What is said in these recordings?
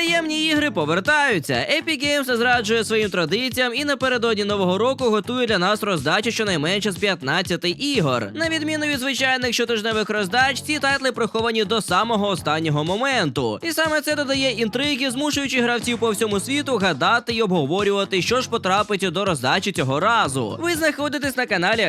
Таємні ігри повертаються. Epic Games зраджує своїм традиціям і напередодні нового року готує для нас роздачу щонайменше з 15 ігор. На відміну від звичайних щотижневих роздач, ці тайтли приховані до самого останнього моменту. І саме це додає інтриги, змушуючи гравців по всьому світу гадати і обговорювати, що ж потрапить до роздачі цього разу. Ви знаходитесь на каналі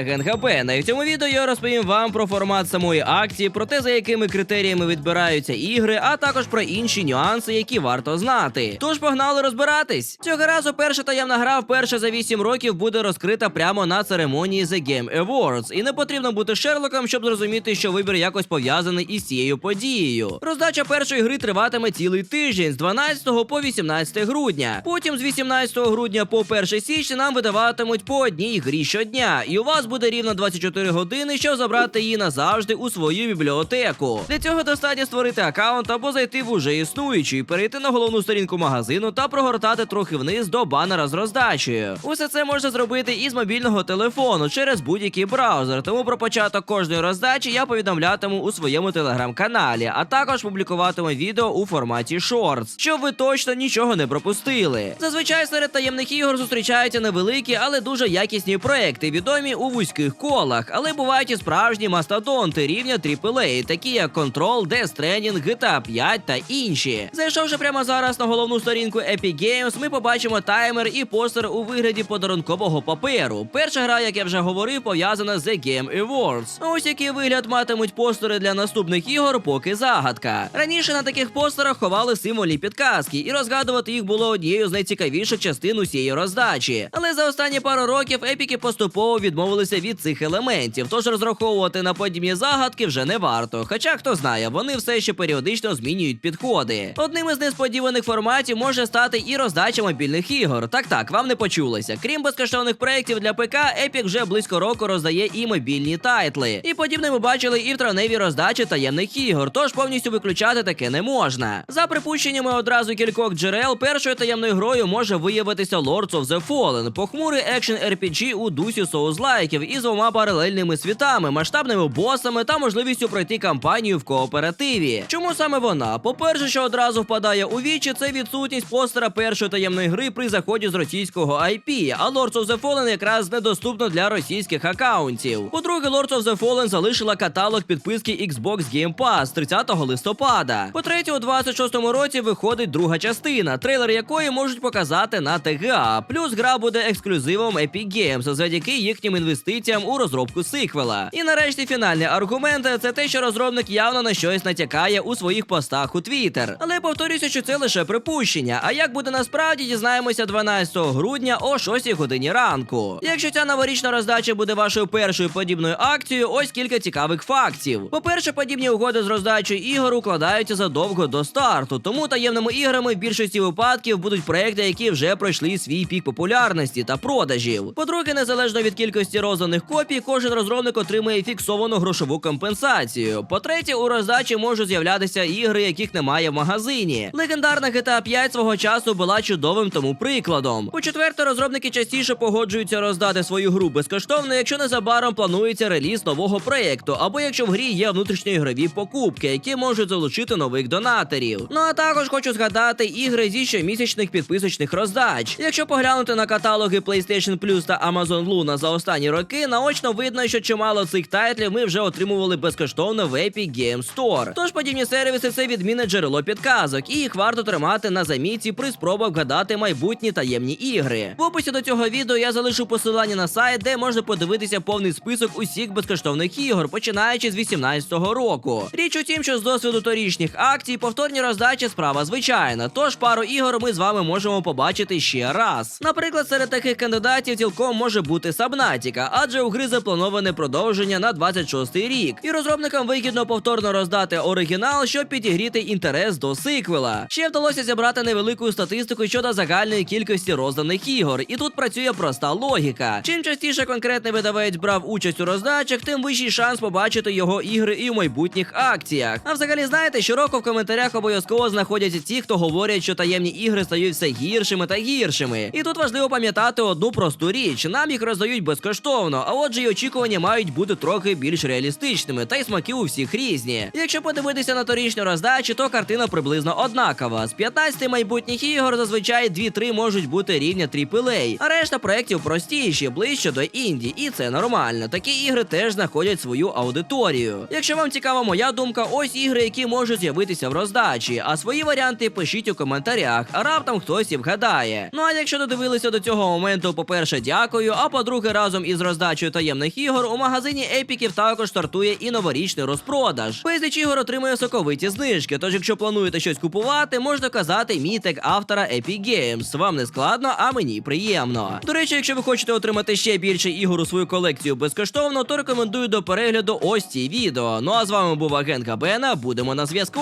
і в цьому відео я розповім вам про формат самої акції, про те, за якими критеріями відбираються ігри, а також про інші нюанси, які варто знати. Тож погнали розбиратись. Цього разу перша таємна гра вперше за 8 років буде розкрита прямо на церемонії The Game Awards. І не потрібно бути Шерлоком, щоб зрозуміти, що вибір якось пов'язаний із цією подією. Роздача першої гри триватиме цілий тиждень з 12 по 18 грудня. Потім з 18 грудня по 1 січня нам видаватимуть по одній грі щодня, і у вас буде рівно 24 години, щоб забрати її назавжди у свою бібліотеку. Для цього достатньо створити аккаунт або зайти в уже існуючий, перейти на головну сторінку магазину та прогортати трохи вниз до банера з роздачею. Усе це можна зробити із мобільного телефону через будь-який браузер. Тому про початок кожної роздачі я повідомлятиму у своєму телеграм-каналі, а також публікуватиму відео у форматі Shorts, щоб ви точно нічого не пропустили. Зазвичай серед таємних ігор зустрічаються невеликі, але дуже якісні проекти, відомі у вузьких колах, але бувають і справжні мастодонти рівня AAA, такі як Control, Death Stranding, GTA 5 та інші. Зайшовши прямо зараз на головну сторінку Epic Games, ми побачимо таймер і постер у вигляді подарункового паперу. Перша гра, як я вже говорив, пов'язана з The Game Awards. Ось який вигляд матимуть постери для наступних ігор, поки загадка. Раніше на таких постерах ховали символі підказки, і розгадувати їх було однією з найцікавіших частин усієї роздачі. Але за останні пару років епіки поступово відмовилися від цих елементів, тож розраховувати на подібні загадки вже не варто. Хоча хто знає, вони все ще періодично змінюють підходи. Одним із несподіваних форматів може стати і роздача мобільних ігор. Так так, вам не почулося. Крім безкоштовних проєктів для ПК, Epic вже близько року роздає і мобільні тайтли. І подібне ми бачили і в травневій роздачі таємних ігор, тож повністю виключати таке не можна. За припущеннями одразу кількох джерел, першою таємною грою може виявитися Lords of the Fallen, похмурий екшен RPG у дусі соузлайків із двома паралельними світами, масштабними босами та можливістю пройти кампанію в кооперативі. Чому саме вона? По-перше, що одразу впадає у вічі, це відсутність постера першої таємної гри при заході з російського IP, а Lords of the Fallen якраз недоступно для російських акаунтів. По-друге, Lords of the Fallen залишила каталог підписки Xbox Game Pass 30 листопада. По-третє, у 26-му році виходить друга частина, трейлер якої можуть показати на ТГА. Плюс гра буде ексклюзивом Epic Games завдяки їхнім інвестиціям у розробку сиквела. І нарешті фінальний аргумент це те, що розробник явно на щось натякає у своїх постах у Twitter. Але повторюся, що це лише припущення. А як буде насправді, дізнаємося 12 грудня о 6 годині ранку. Якщо ця новорічна роздача буде вашою першою подібною акцією, ось кілька цікавих фактів. По-перше, подібні угоди з роздачою ігор укладаються задовго до старту, тому таємними іграми в більшості випадків будуть проекти, які вже пройшли свій пік популярності та продажів. По-друге, незалежно від кількості розданих копій, кожен розробник отримує фіксовану грошову компенсацію. По-третє, у роздачі можуть з'являтися ігри, яких немає в магазині. Легендарна GTA 5 свого часу була чудовим тому прикладом. По-четверте, розробники частіше погоджуються роздати свою гру безкоштовно, якщо незабаром планується реліз нового проєкту, або якщо в грі є внутрішньоігрові покупки, які можуть залучити нових донаторів. Ну а також хочу згадати ігри зі щомісячних підписочних роздач. Якщо поглянути на каталоги PlayStation Plus та Amazon Luna за останні роки, наочно видно, що чимало цих тайтлів ми вже отримували безкоштовно в Epic Game Store. Тож подібні сервіси це відмінне джерело підказок, і їх варто тримати на замітці при спробах вгадати майбутні таємні ігри. В описі до цього відео я залишу посилання на сайт, де можна подивитися повний список усіх безкоштовних ігор, починаючи з 18-го року. Річ у тім, що з досвіду торічних акцій повторні роздачі справа звичайна. Тож пару ігор ми з вами можемо побачити ще раз. Наприклад, серед таких кандидатів цілком може бути Сабнатіка, адже у гри заплановане продовження на 26-й рік, і розробникам вигідно повторно роздати оригінал, щоб підігріти інтерес до сиквела. Ще вдалося зібрати невелику статистику щодо загальної кількості розданих ігор, і тут працює проста логіка. Чим частіше конкретний видавець брав участь у роздачах, тим вищий шанс побачити його ігри і в майбутніх акціях. А взагалі, знаєте, щороку в коментарях обов'язково знаходяться ті, хто говорять, що таємні ігри стають все гіршими та гіршими. І тут важливо пам'ятати одну просту річ: нам їх роздають безкоштовно, а отже, й очікування мають бути трохи більш реалістичними, та й смаки у всіх різні. Якщо подивитися на торічну роздачу, то картина приблизно однакова. Однакова. З 15 майбутніх ігор зазвичай 2-3 можуть бути рівня AAA, а решта проєктів простіші, ближче до інді, і це нормально. Такі ігри теж знаходять свою аудиторію. Якщо вам цікава моя думка, ось ігри, які можуть з'явитися в роздачі, а свої варіанти пишіть у коментарях, а раптом хтось і вгадає. Ну а якщо додивилися до цього моменту, по-перше, дякую. А по-друге, разом із роздачею таємних ігор у магазині епіків також стартує і новорічний розпродаж. Безліч ігор отримує соковиті знижки. Тож, якщо плануєте щось купувати, можна казати мій тег автора Epic Games. Вам не складно, а мені приємно. До речі, якщо ви хочете отримати ще більше ігор у свою колекцію безкоштовно, то рекомендую до перегляду ось ці відео. Ну а з вами був агент Габена. Будемо на зв'язку.